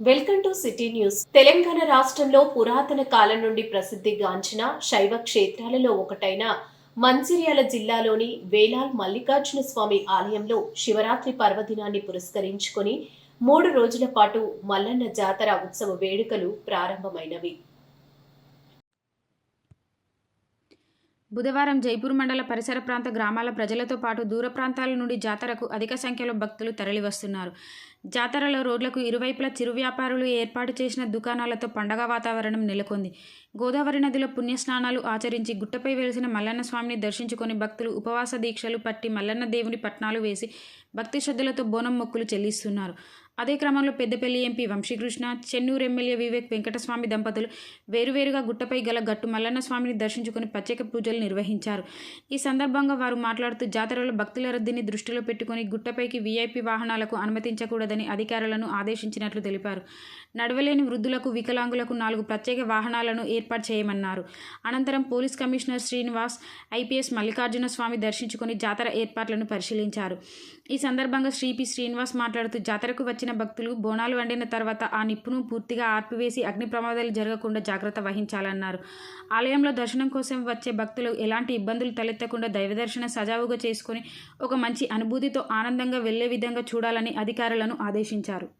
Welcome to city news. Telangana రాష్ట్రంలో పురాతన కాలం నుండి ప్రసిద్ధిగాంచిన శైవ క్షేత్రాలలో ఒకటైన మంచిర్యాల జిల్లాలోని వేలాల్ మల్లికార్జున స్వామి ఆలయంలో శివరాత్రి పర్వదినాన్ని పురస్కరించుకొని మూడు రోజుల పాటు మల్లన్న జాతర ఉత్సవ వేడుకలు ప్రారంభమైనవి. బుధవారం జైపూర్ మండల పరిసర ప్రాంత గ్రామాల ప్రజలతో పాటు దూర ప్రాంతాల నుండి జాతరకు అధిక సంఖ్యలో భక్తులు తరలివస్తున్నారు. జాతరలో రోడ్లకు ఇరువైపులా చిరు వ్యాపారులు ఏర్పాటు చేసిన దుకాణాలతో పండగ వాతావరణం నెలకొంది. గోదావరి నదిలో పుణ్యస్నానాలు ఆచరించి గుట్టపై వెలిసిన మల్లన్న స్వామిని దర్శించుకొని భక్తులు ఉపవాస దీక్షలు పట్టి మల్లన్న దేవుని పట్నాలు వేసి భక్తి శ్రద్ధలతో బోనం మొక్కులు చెల్లిస్తున్నారు. అదే క్రమంలో పెద్దపల్లి ఎంపీ వంశీకృష్ణ చెన్నూరు ఎమ్మెల్యే వివేక్ వెంకటస్వామి దంపతులు వేరువేరుగా గుట్టపై గల గట్టు మల్లన్న స్వామిని దర్శించుకుని ప్రత్యేక పూజలు నిర్వహించారు. ఈ సందర్భంగా వారు మాట్లాడుతూ జాతరలో భక్తుల రద్దీని దృష్టిలో పెట్టుకుని గుట్టపైకి వీఐపీ వాహనాలకు అనుమతించకూడదని అధికారులను ఆదేశించినట్లు తెలిపారు. నడవలేని వృద్ధులకు వికలాంగులకు నాలుగు ప్రత్యేక వాహనాలను ఏర్పాటు చేయమన్నారు. అనంతరం police commissioner Srinivas IPS Mallikarjuna Swamy దర్శించుకుని జాతర ఏర్పాట్లను పరిశీలించారు. ఈ సందర్భంగా శ్రీపి శ్రీనివాస్ మాట్లాడుతూ జాతరకు వచ్చిన భక్తులు బోనాలు వండిన తర్వాత ఆ నిప్పును పూర్తిగా ఆర్పివేసి అగ్ని ప్రమాదాలు జరగకుండా జాగ్రత్త వహించాలన్నారు. ఆలయంలో దర్శనం కోసం వచ్చే భక్తులు ఎలాంటి ఇబ్బందులు తలెత్తకుండా దైవ దర్శన సజావుగా చేసుకుని ఒక మంచి అనుభూతితో ఆనందంగా వెళ్ళే విధంగా చూడాలని అధికారులను ఆదేశించారు.